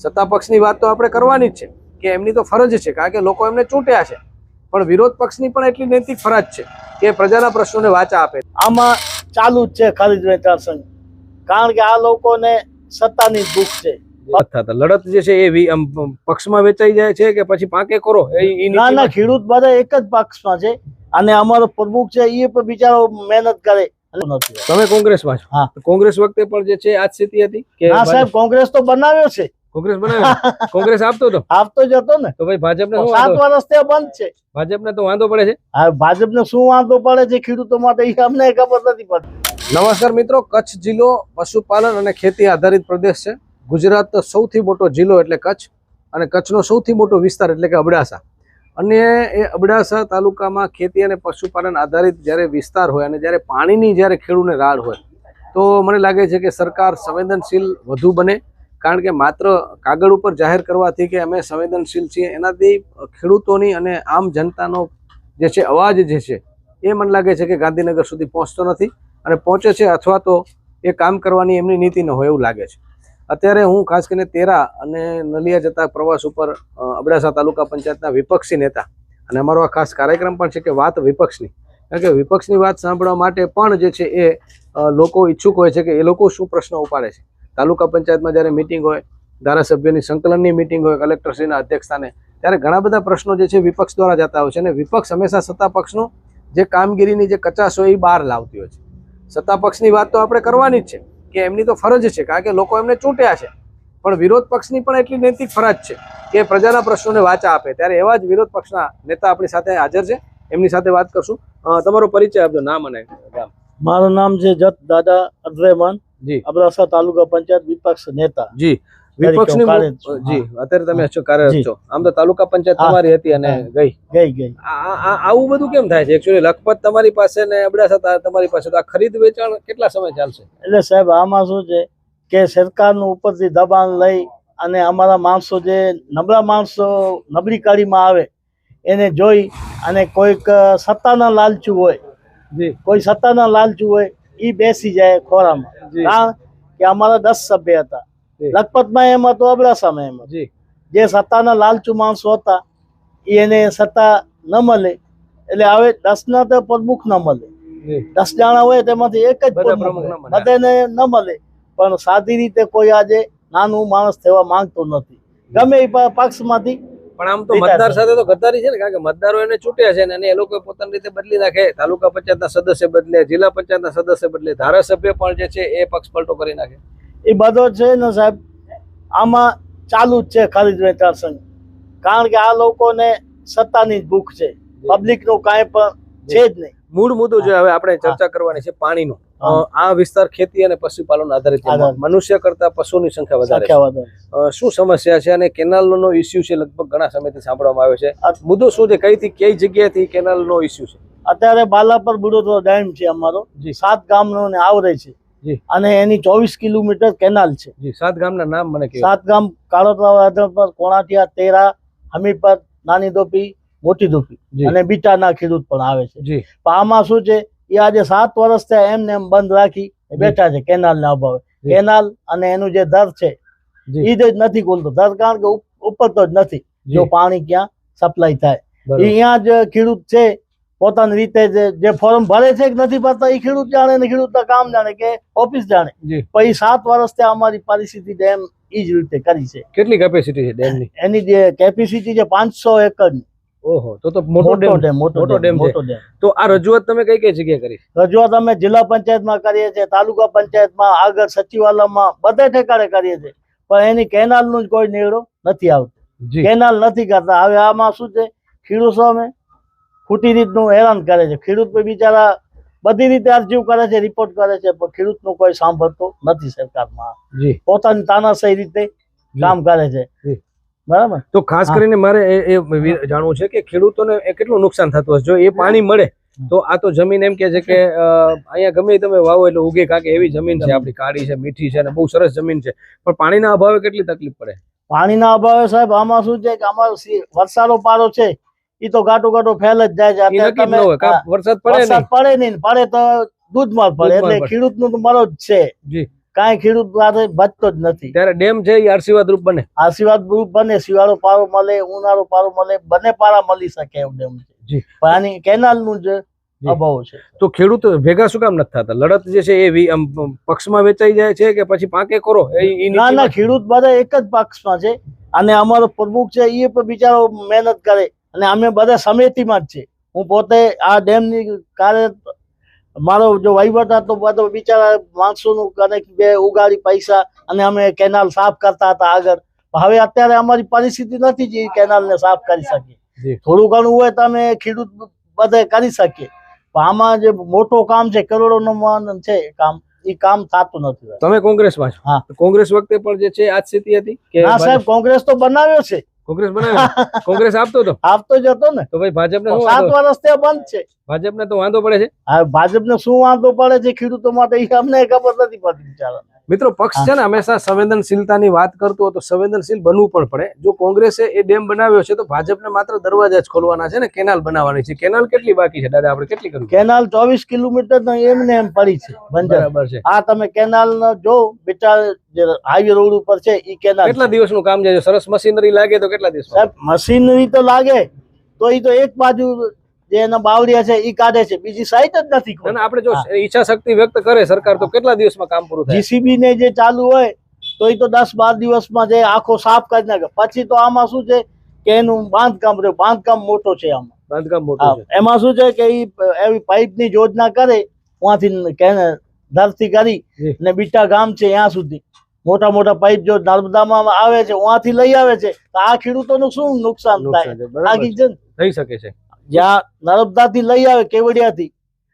સત્તા પક્ષની વાત તો આપણે કરવાની જ છે કે એમની તો ફરજ છે કારણ કે લોકો એમને ચૂંટ્યા છે. પણ વિરોધ પક્ષની પણ એટલી નૈતિક ફરજ છે કે પ્રજાના પ્રશ્નોને વાચા આપે. આમાં ચાલુ જ છે ખરીદ વેચાણ કારણ કે આ લોકોને સત્તાની ભૂખ છે. લડત જે છે એ પક્ષમાં વેચાઈ જાય છે કે પછી પાંકે કરો? ના ના ખેડૂત બધા એક જ પક્ષમાં છે. અને અમારો પ્રમુખ છે એ પણ બિચારો મહેનત કરે. તમે કોંગ્રેસમાં છો? કોંગ્રેસ વખતે પણ જે છે આ સ્થિતિ હતી કે સાહેબ કોંગ્રેસ તો બનાવ્યો છે. કોંગ્રેસ બનાવ્યો કોંગ્રેસ આપતો હતો આપતો જ હતો ને. તો ભાઈ ભાજપને શું સાત વર્ષ ત્યાં બંધ છે. ભાજપને તો વાંધો પડે છે? હવે ભાજપને શું વાંધો પડે છે ખેડૂતો માટે એ અમને ખબર નથી પડતી. નમસ્કાર મિત્રો કચ્છ જિલ્લો પશુપાલન અને ખેતી આધારિત પ્રદેશ છે. ગુજરાત સૌથી મોટો જિલ્લો એટલે કચ્છ અને કચ્છનો સૌથી મોટો વિસ્તાર એટલે કે અબડાસા. અને એ અબડાસા તાલુકામાં ખેતી અને પશુપાલન આધારિત જ્યારે વિસ્તાર હોય અને જ્યારે પાણીની જ્યારે ખેડૂને રાડ હોય તો મને લાગે છે કે સરકાર સંવેદનશીલ વધુ બને. કારણ કે માત્ર કાગળ ઉપર જાહેર કરવાથી કે અમે સંવેદનશીલ છીએ, એનાથી ખેડૂતોની અને આમ જનતાનો જે છે, અવાજ જે છે, એ મને લાગે છે કે ગાંધીનગર સુધી પહોંચતો નથી અને પહોંચે છે અથવા તો એ કામ કરવાની એમની નીતિ ન હોય એવું લાગે છે. અત્યારે હું ખાસ કરીને તેરા અને નલિયા જતા પ્રવાસ ઉપર અબડાસા તાલુકા પંચાયતના વિપક્ષી નેતા અને અમારો આ ખાસ કાર્યક્રમ પણ છે કે વાત વિપક્ષની. કારણ કે વિપક્ષની વાત સાંભળવા માટે પણ જે છે એ લોકો ઈચ્છુક હોય છે કે એ લોકો શું પ્રશ્ન ઉપાડે છે. તાલુકા પંચાયતમાં જ્યારે મિટિંગ હોય, ધારાસભ્યની સંકલનની મિટિંગ હોય, કલેક્ટરશ્રીના અધ્યક્ષસ્થાને, ત્યારે ઘણા બધા પ્રશ્નો જે છે વિપક્ષ દ્વારા જતા હોય છે અને વિપક્ષ હંમેશા સત્તા પક્ષનું જે કામગીરીની જે કચાશ હોય એ બહાર લાવતી હોય છે. સત્તા પક્ષની વાત તો આપણે કરવાની જ છે, કે એમની તો ફરજ છે, કારણ કે લોકો એમને ચૂંટ્યા છે. પણ વિરોધ પક્ષની પણ એટલી નૈતિક ફરજ છે કે પ્રજાના પ્રશ્નોને વાચા આપે. ત્યારે એવા જ વિરોધ પક્ષના નેતા આપણી સાથે હાજર છે. એમની સાથે વાત કરશું. તમારો પરિચય આપજો, નામ અને ગામ. મારું નામ છે જત દાદા અદ્રેમાન જી. અબડાસા તાલુકા પંચાયત વિપક્ષ નેતા. જી. વિપક્ષની. જી અત્યારે તમે છો કાર્યરત છો આમ તો તાલુકા પંચાયત તમારી હતી અને ગઈ. ગઈ ગઈ. આવું બધું કેમ થાય છે? એકચ્યુઅલી લખપત તમારી પાસે ને અબડાસા તમારી પાસે. તો આ ખરીદ વેચાણ કેટલા સમય ચાલશે? એટલે સાહેબ આમાં શું છે કે સરકારનું ઉપરથી દબાણ લઈ અને અમારા માણસો જે નબળા માણસો નબળી કાળીમાં આવે એને જોઈ અને કોઈક સત્તાના લાલચુ હોય. જી. કોઈ સત્તાના લાલચુ હોય એ બેસી જાય ખોરામાં. કારણ કે અમારા દસ સભ્ય હતા. લખપતમાં એમ હતો અબડાસામાં એમ હતું. જે. સત્તાના લાલચુ માણસો હતા એને સત્તા ન મળે. એટલે હવે દસના તો પ્રમુખ ન મળે. દસ જણા હોય તેમાંથી એક જ. ન. બધાને ન મળે. પણ સાદી રીતે કોઈ આજે નાનું માણસ થવા માંગતો નથી. ગમે એ પક્ષમાંથી પણ આમ તો મતદાર સાથે તો ગદ્દારી છે ને કારણ કે મતદારો એને ચૂંટ્યા છે અને એ લોકો પોતાની રીતે બદલી નાખે. તાલુકા પંચાયતના સદસ્ય બદલે જિલ્લા પંચાયતના સદસ્ય બદલે ધારાસભ્ય પણ જે છે એ પક્ષ પલટો કરી નાખે. એ બધો છે ને સાહેબ આમાં ચાલુ જ છે ખરીદ વેચાણ કારણ કે આ લોકોને સત્તાની જ ભૂખ છે. પબ્લિકનું કાંઈ પણ છે જ નહીં. મૂળ મુદ્દો જે હવે આપણે ચર્ચા કરવાની છે પાણીનું. આ વિસ્તાર ખેતી અને પશુપાલન આધારિત મનુષ્ય કરતા પશુની સંખ્યા વધારે શું સમસ્યા છે અને કેનાલનો ઇસ્યુ છે લગભગ ઘણા સમયથી સાંભળવામાં આવે છે. આ- મુદ્દો શું છે? કઈથી કઈ જગ્યાએથી કેનાલનો ઇસ્યુ છે? અત્યારે બાલાપર બુડોદરો ડેમ છે અમારો. સાત ગામનો ને આવરે છે. અને એની ચોવીસ કિલોમીટર કેનાલ છે. સાત ગામના નામ મને સાત ગામ કાળોતરા પર કોણાટિયા તેરા હમીરપર નાની ધોપી મોટી ધોપી. અને બીટાના ખેડૂત પણ આવે છે. આમાં શું છે? એ આજે સાત વર્ષ થયા એમને એમ બંધ રાખી બેઠા છે કેનાલ ના અભાવે કેનાલ અને એનું જે દર છે એ જ નથી ખોલતો. દર કારણ કે ઉપરતો જ નથી. જો. પાણી ક્યાં સપ્લાય થાય. અહીંયા જ ખેડૂત છે પોતાની રીતે જે- ફોર્મ ભરે છે કે નથી ભરતા એ ખેડૂત જાણે ને ખેડૂતના કામ જાણે કે ઓફિસ જાણે. પછી સાત વર્ષ ત્યાં અમારી પરિસ્થિતિ ડેમ એ જ રીતે કરી છે. કેટલી કેપેસિટી છે ડેમની? એની જે કેપેસિટી છે પાંચસો એકર ઓહો તો તો મોટો ડેમ ડેમ મોટો મોટો ડેમ ડેમ મોટો ડેમ. તો આ રજૂઆત તમે કઈ કઈ જગ્યાએ કરી? રજૂઆત અમે જિલ્લા પંચાયતમાં કરીએ છીએ તાલુકા પંચાયતમાં આગળ સચિવાલયમાં બધે ઠેકાણે કરીએ છીએ. પણ એની કેનાલનું જ કોઈ નિર્ણય નથી આવતો. કેનાલ નથી કરતા. હવે આમાં શું છે? ખેડૂતો અમે ખોટી રીતનું હેરાન કરે છે. ખેડૂત બિચારા બધી રીતે અરજીઓ કરે છે રિપોર્ટ કરે છે પણ ખેડૂતનું કોઈ સાંભળતો નથી સરકારમાં. પોતાની તાનાશાહી રીતે કામ કરે છે. બરાબર? તો ખાસ કરીને મારે એ જાણવું છે કે ખેડૂતોને કેટલું નુકસાન થતું હશે? જો એ પાણી મળે તો આ તો જમીન એમ કે છે કે અહીંયા ગમે તમે વાવો એટલે ઉગે કાકે એવી જમીન છે આપણી કાળી છે મીઠી છે અને બહુ સરસ જમીન છે. પણ પાણીના અભાવે કેટલી તકલીફ પડે? પાણીના અભાવે સાહેબ આમાં શું છે કે અમારો વરસાદો પારો છે એ તો ગાટો ગાટો ફેલ જ જાય છે. વરસાદ પડે પડે નહીં પડે તો દૂધમાં પડે. એટલે ખેડૂતનું તો મરો જ છે. જી. કાંઈ ખેડૂત પાસે બચતો જ નથી. ત્યારે ડેમ છે એ આશીર્વાદ રૂપ બને. આશીર્વાદ રૂપ બને શિયાળો પારો મળે ઉનાળો પારો મળે બંને પારા મળી શકે એમ ડેમ છે. પાણી કેનાલનું જ. અભાવ છે. તો ખેડૂત ભેગા શું કામ નથી થતા? લડત જે છે એ પક્ષમાં વેચાઈ જાય છે કે પછી પાંકે કરો? ના ના ખેડૂત બધા એક જ પક્ષમાં છે અને અમારો પ્રમુખ છે એ પણ બિચારો મહેનત કરે અને અમે બધા સમિતિમાં જ છે. હું પોતે આ ડેમની કાર્ય મારો જો વહીવટ હતો બધો બિચારા માણસોનું કનેક બે ઉગાડી પૈસા અને અમે કેનાલ સાફ કરતા હતા આગળ. હવે અત્યારે અમારી પરિસ્થિતિ નથી જે કેનાલને સાફ કરી શકીએ. થોડું ઘણું હોય તો અમે ખેડૂત બધે કરી શકીએ. પણ આમાં જે મોટો કામ છે કરોડોનો માન છે કામ એ કામ થતું નથી તમે કોંગ્રેસમાં છો? હા. કોંગ્રેસ વખતે પણ જે છે આ સ્થિતિ હતી હા ના સાહેબ કોંગ્રેસ તો બનાવ્યો છે. કોંગ્રેસ બનાવે કોંગ્રેસ આપતો હતો આપતો જ હતો ને. તો ભાઈ ભાજપને શું સાત વર્ષ ત્યાં બંધ છે. ભાજપને તો વાંધો પડે છે? ભાજપને શું વાંધો પડે છે ખેડૂતો માટે એ અમને ખબર નથી પડતી બિચારા મિત્રો પક્ષ છે ને હંમેશા સંવેદનશીલતાની વાત કરતો હોય તો સંવેદનશીલ બનવું પણ પડે. જો કોંગ્રેસે એ ડેમ બનાવ્યો છે તો ભાજપને માત્ર દરવાજા જ ખોલવાના છે ને કેનાલ બનાવવાની છે. કેનાલ કેટલી બાકી છે? દાદા આપણે કેટલી કરવી કેનાલ ચોવીસ કિલોમીટર નો એમને એમ પડી છે બરાબર છે. આ તમે કેનાલ જો બેટા જે હાઈવે રોડ ઉપર છે એ કેનાલ કેટલા દિવસનું કામ છે? સરસ મશીનરી લાગે તો કેટલા દિવસ મશીનરી તો લાગે તો એ તો એક બાજુ જે એના બાવડિયા છે એ કાઢે છે. બીજી સાઈટ જ નથી. આપણે જો ઈચ્છા શક્તિ વ્યક્ત કરે સરકાર તો કેટલા દિવસમાં કામ પૂરું થાય? જીસીબી ને જે ચાલુ હોય તો એ તો દસ બાર દિવસમાં જે આખો સાફ કરી નાખે. પછી તો આમાં શું છે કે એનું બાંધકામ રહ્યું. બાંધકામ મોટો છે આમાં. બાંધકામ મોટું એમાં શું છે કે એવી પાઇપની યોજના કરે ત્યાંથી ધરતી કરી ને બીટા ગામ છે ત્યાં સુધી. મોટા મોટા પાઇપ જો નર્મદામાં આવે છે ત્યાંથી લઈ આવે છે તો આ ખેડૂતોનું શું નુકસાન થાય? થઈ શકે છે. જ્યાં નર્મદાથી લઈ આવે કેવડિયાથી.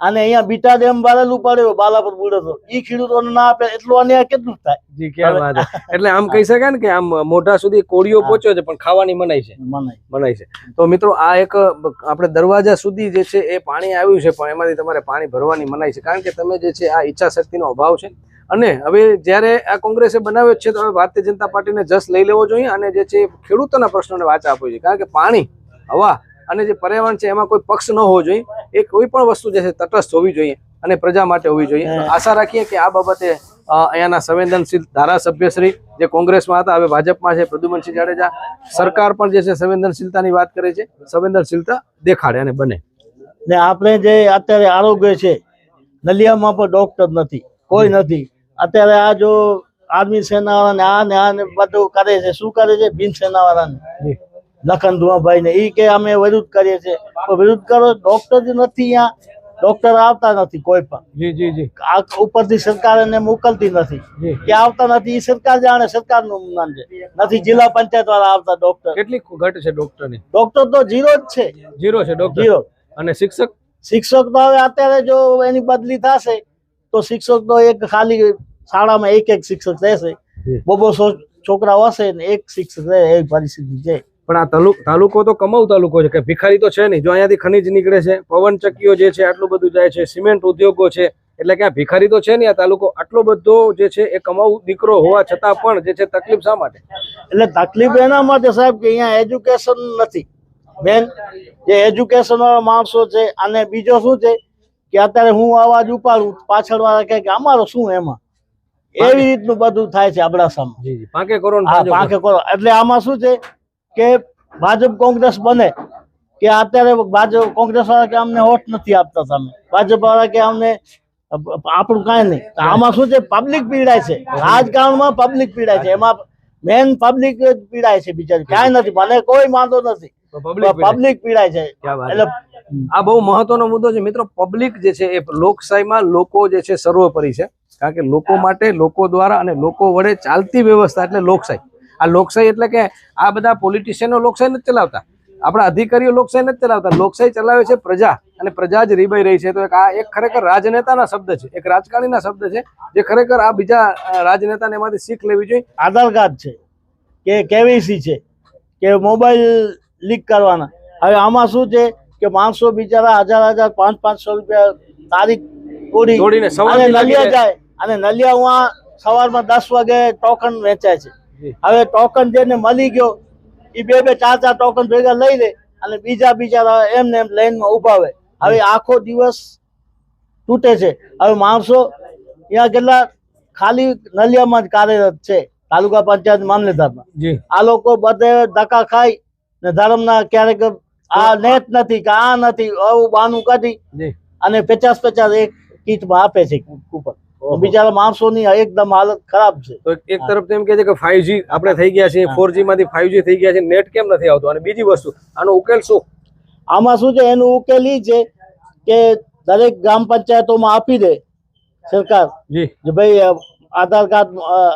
અને અહીંયા બીટા ડેમ ભરેલું પડ્યો બાલાપુર બુડો તો. ઈ ખેડૂતોને ના આપે એટલું અન્યાય કેટલું થાય? જી ક્યાં વાત એટલે આમ કહી શકાય ને કે આમ મોઢા સુધી કોળીઓ પહોંચ્યો છે પણ ખાવાની મનાઈ છે. મને મનાય છે. તો મિત્રો આ એક આપણે દરવાજા સુધી જે છે એ પાણી આવ્યું છે પણ એમાંથી તમારે પાણી ભરવાની મનાઈ છે. કારણ કે તમે જે છે આ ઈચ્છા શક્તિનો અભાવ છે. અને હવે જ્યારે આ કોંગ્રેસે બનાવ્યો છે તો હવે ભારતીય જનતા પાર્ટીને જસ લઈ લેવો જોઈએ અને જે છે ખેડૂતોના પ્રશ્નોને વાચા આપવી જોઈએ. કારણ કે પાણી હવા અને જે પર્યાવરણ છે એમાં કોઈ પક્ષ ન હોવો જોઈએ. એ કોઈ પણ વસ્તુ જે છે તટસ્થ હોવી જોઈએ અને પ્રજા માટે હોવી જોઈએ. આશા રાખીએ કે આ બાબતે અહીંયાના સંવેદનશીલ ધારાસભ્યશ્રી જે કોંગ્રેસમાં હતા હવે ભાજપમાં છે પ્રદ્યુમનસિંહ જાડેજા સરકાર પણ જે છે સંવેદનશીલતાની વાત કરે છે સંવેદનશીલતા દેખાડે અને બને. ને આપણે જે અત્યારે આરોગ્ય છે નલિયામાં પણ ડોક્ટર નથી કોઈ નથી. અત્યારે આ જો આર્મી સેના આ ને આ ને બધું કરે છે શું કરે છે? બિન સેના વાળાને લખન ધુઆભાઈ ને ઈ કે અમે વિરુદ્ધ કરીએ છીએ. વિરુદ્ધ કરો ડોક્ટર જ નથી અહીંયા. ડોક્ટર આવતા નથી કોઈ પણ. જી જી જી. આ ઉપરથી સરકાર એને મોકલતી નથી. કે આવતા નથી એ સરકાર જાણે સરકારનું જ્ઞાન છે. નથી જિલ્લા પંચાયત વાળા આવતા ડોક્ટર કેટલી ઘટ છે ડોક્ટરની ડોક્ટર તો જીરો જ છે. જીરો છે ડોક્ટર જીરો અને શિક્ષક? શિક્ષક તો હવે અત્યારે જો એની બદલી થશે તો શિક્ષક તો એક ખાલી શાળામાં એક એક શિક્ષક રહેશે. બબો છોકરાઓ હશે ને એક શિક્ષક રહે એવી પરિસ્થિતિ છે. પણ આ તાલુ તાલુકો તો કમાઉ તાલુકો છે કે ભિખારી તો છે નહીં. જો અહીંયાથી ખનીજ નીકળે છે પવન ચક્કીઓ જે છે આટલું બધું જાય છે સિમેન્ટ ઉદ્યોગો છે એટલે કે આ ભિખારી તો છે નહીં આ તાલુકો. આટલો બધો જે છે એ કમાઉ દીકરો હોવા છતાં પણ જે છે તકલીફ શા માટે? એટલે તકલીફ એના માટે સાહેબ કે અહીંયા એજ્યુકેશન નથી. મેન જે એજ્યુકેશન વાળા માણસો છે અને બીજો શું છે કે અત્યારે હું અવાજ ઉપાડું પાછળ વાળા કે અમારો શું એમાં? એવી રીતનું બધું થાય છે અબડાસામાં પાંકે કરો પાંજો. કરો. એટલે આમાં શું છે કે ભાજપ કોંગ્રેસ બને કે અત્યારે ભાજપ કોંગ્રેસ વાળા કે અમને વોટ નથી આપતા તમે. ભાજપ વાળા કે અમને આપણું કાંઈ નહીં. આમાં શું છે? પબ્લિક પીડાય છે. રાજકારણમાં પબ્લિક પીડાય છે. એમાં મેન પબ્લિક પીડાય છે બિચારી. કાંઈ નથી. મને કોઈ વાંધો નથી. પબ્લિક પીડાય. છે. એટલે આ બહુ મહત્વનો મુદ્દો છે. મિત્રો પબ્લિક જે છે એ લોકશાહીમાં લોકો જે છે સર્વોપરી છે. કારણ કે લોકો માટે લોકો દ્વારા અને લોકો વડે ચાલતી વ્યવસ્થા એટલે લોકશાહી. આ લોકશાહી એટલે કે આ બધા પોલિટિશિયનો લોકશાહી નથી ચલાવતા. આપણા અધિકારીઓ લોકશાહી નથી ચલાવતા. લોકશાહી ચલાવે છે પ્રજા અને પ્રજા જ રીબાઈ રહી છે. તો એક આ એક ખરેખર રાજનેતાના શબ્દ છે. એક રાજકારણીના શબ્દ છે જે ખરેખર આ બીજા રાજનેતાને એમાંથી શીખ લેવી જોઈએ. આધાર કાર્ડ છે કે કેવીસી છે કે મોબાઈલ લીક કરવાના. હવે આમાં શું છે કે માણસો બિચારા હજાર હજાર પાંચ પાંચસો રૂપિયા તારીખ તોડી અને નલિયા જાય અને નલિયા સવારમાં દસ વાગે ટોકન વેચાય છે. હવે ટોકન જેને મળી ગયો એ બે બે ચાર ચાર ટોકન ભેગા લઈ લે અને બીજા બીજા એમને એમ લાઈનમાં ઊભા હોય. હવે આખો દિવસ તૂટે છે. હવે માણસો ત્યાં કેટલા ખાલી નલિયામાં જ કાર્યરત છે તાલુકા પંચાયત મામલેદારમાં આ લોકો બધે ધક્કા ખાઈ ને ધર્મના ક્યારેક આ નેટ નથી કે આ નથી આવું બાનું કાઢી અને પચાસ પચાસ એક કીટમાં આપે છે કૂપન બિચારા માણસોની એકદમ હાલત ખરાબ છે. તો એક તરફ એમ કે છે કે ફાઈવજી આપણે થઈ ગયા હા. ફોરજી માંથી ફાઈવજી થઈ ગયા છે નેટ કેમ નથી આવતું? અને બીજી વસ્તુ આનો ઉકેલ શું? આમાં શું છે? એનું ઉકેલ ઈ છે કે દરેક ગ્રામ પંચાયતોમાં આપી દે સરકાર. જી. ભાઈ આધાર કાર્ડ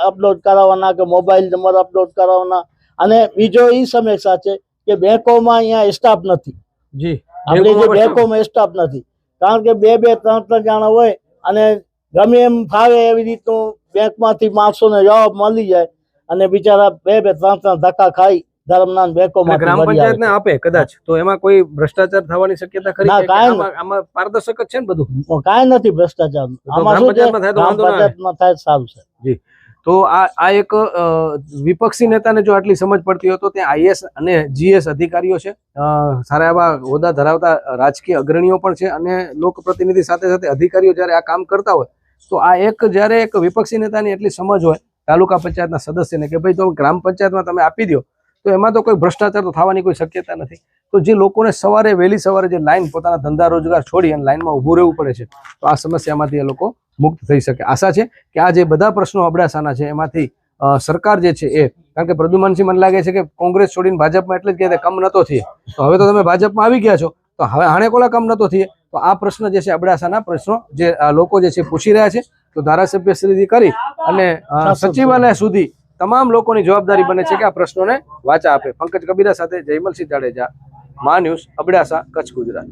અપલોડ કરાવવાના કે મોબાઈલ નંબર અપલોડ કરાવવાના. અને બીજો ઈ સમસ્યા છે કે બેંકોમાં અહીંયા સ્ટાફ નથી. જી. આપણે જે બેંકોમાં સ્ટાફ નથી. કારણ કે બે બે ત્રણ ત્રણ જણા હોય અને ગમે એમ ફાવે એવી રીતનું બેંકમાંથી માણસોને જવાબ મળી જાય અને બિચારા બે બે ત્રણ ત્રણ ધક્કા ખાઈ ધર્મના અને બેંકોમાં ગ્રામ આપે કદાચ. તો એમાં કોઈ ભ્રષ્ટાચાર થવાની શક્યતા ખરી આમાં પારદર્શક જ છે ને બધું? કાંઈ નથી ભ્રષ્ટાચાર. આમાં શું છે? થાય ગ્રામ વાંધો ના પંચાયતમાં થાય સારું છે. તો આ આ એક વિપક્ષી નેતાને જો આટલી સમજ પડતી હોય તો ત્યાં આઈએસ અને જીએસ અધિકારીઓ છે. સારા એવા હોદ્દા ધરાવતા રાજકીય અગ્રણીઓ પણ છે અને લોકપ્રતિનિધિ સાથે સાથે અધિકારીઓ જ્યારે આ કામ કરતા હોય તો આ એક જ્યારે એક વિપક્ષી નેતાની એટલી સમજ હોય, તાલુકા પંચાયતના સદસ્યને કે ભાઈ તો ગ્રામ પંચાયતમાં તમે આપી દો તો એમાં તો કોઈ ભ્રષ્ટાચાર તો થવાની કોઈ શક્યતા નથી. તો જે લોકોને સવારે વહેલી સવારે જે લાઈન પોતાના ધંધા રોજગાર છોડી અને લાઈનમાં ઊભું રહેવું પડે છે, તો આ સમસ્યામાંથી એ લોકો મુક્ત થઈ શકે. આશા છે કે આ જે બધા પ્રશ્નો અબડાસાના છે, એમાંથી સરકાર જે છે એ, કારણ કે પ્રદ્યુમનસિંહ મને લાગે છે કે કોંગ્રેસ છોડીને ભાજપમાં એટલે જ કે કમ નતો થઈએ તો હવે તો તમે ભાજપમાં આવી ગયા છો, તો હવે હાણે કોલા કમ નતો થઈએ તો આ પ્રશ્ન જે છે અબડાસાના પ્રશ્નો જે લોકો જે છે પૂછી રહ્યા છે તો ધારાસભ્ય શ્રીથી કરી અને સચિવાલય સુધી તમામ લોકોની જવાબદારી બને છે કે આ પ્રશ્નોને વાચા આપે. પંકજ કબીરા સાથે જયમલસિંહ જાડેજા મા ન્યૂઝ અબડાસા કચ્છ ગુજરાત.